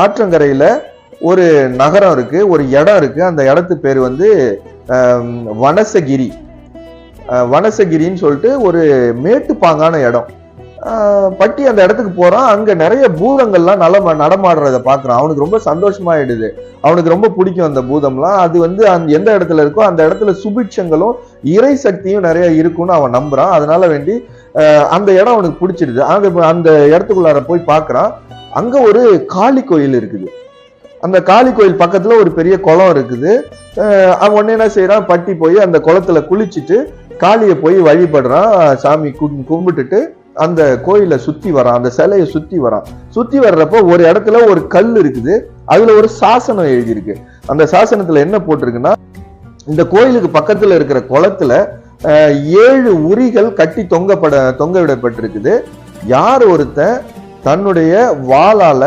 ஆற்றங்கரையில் ஒரு நகரம் இருக்குது ஒரு இடம் இருக்குது அந்த இடத்து பேர் வந்து வனசகிரி. வனசகிரின்னு சொல்லிட்டு ஒரு மேட்டுப்பாங்கான இடம். பட்டி அந்த இடத்துக்கு போகிறான் அங்கே நிறைய பூதங்கள்லாம் நல்ல நடமாடுறத பார்க்குறான். அவனுக்கு ரொம்ப சந்தோஷமாயிடுது. அவனுக்கு ரொம்ப பிடிக்கும் அந்த பூதம்லாம். அது வந்து அந்த எந்த இடத்துல இருக்கோ அந்த இடத்துல சுபிட்சங்களும் இறை சக்தியும் நிறைய இருக்கும்னு அவன் நம்புறான். அதனால வேண்டி அந்த இடம் அவனுக்கு பிடிச்சிடுது. அங்க அந்த இடத்துக்குள்ளார போய் பார்க்குறான். அங்க ஒரு காளி கோயில் இருக்குது. அந்த காளி கோயில் பக்கத்துல ஒரு பெரிய குளம் இருக்குது. அவன் உடனே என்ன செய்யறான் பட்டி போய் அந்த குளத்துல குளிச்சுட்டு காளியை போய் வழிபடுறான். சாமி கும்- கும்பிட்டுட்டு அந்த கோயிலை சுத்தி வரான். அந்த சிலையை சுத்தி வரான். சுத்தி வர்றப்போ ஒரு இடத்துல ஒரு கல் இருக்குது. அதுல ஒரு சாசனம் எழுதியிருக்கு. அந்த சாசனத்துல என்ன போட்டிருக்குன்னா இந்த கோயிலுக்கு பக்கத்துல இருக்கிற குளத்துல ஏழு உரிகள் கட்டி தொங்கப்பட தொங்க விடப்பட்டிருக்குது யார் ஒருத்தன் தன்னுடைய வாளால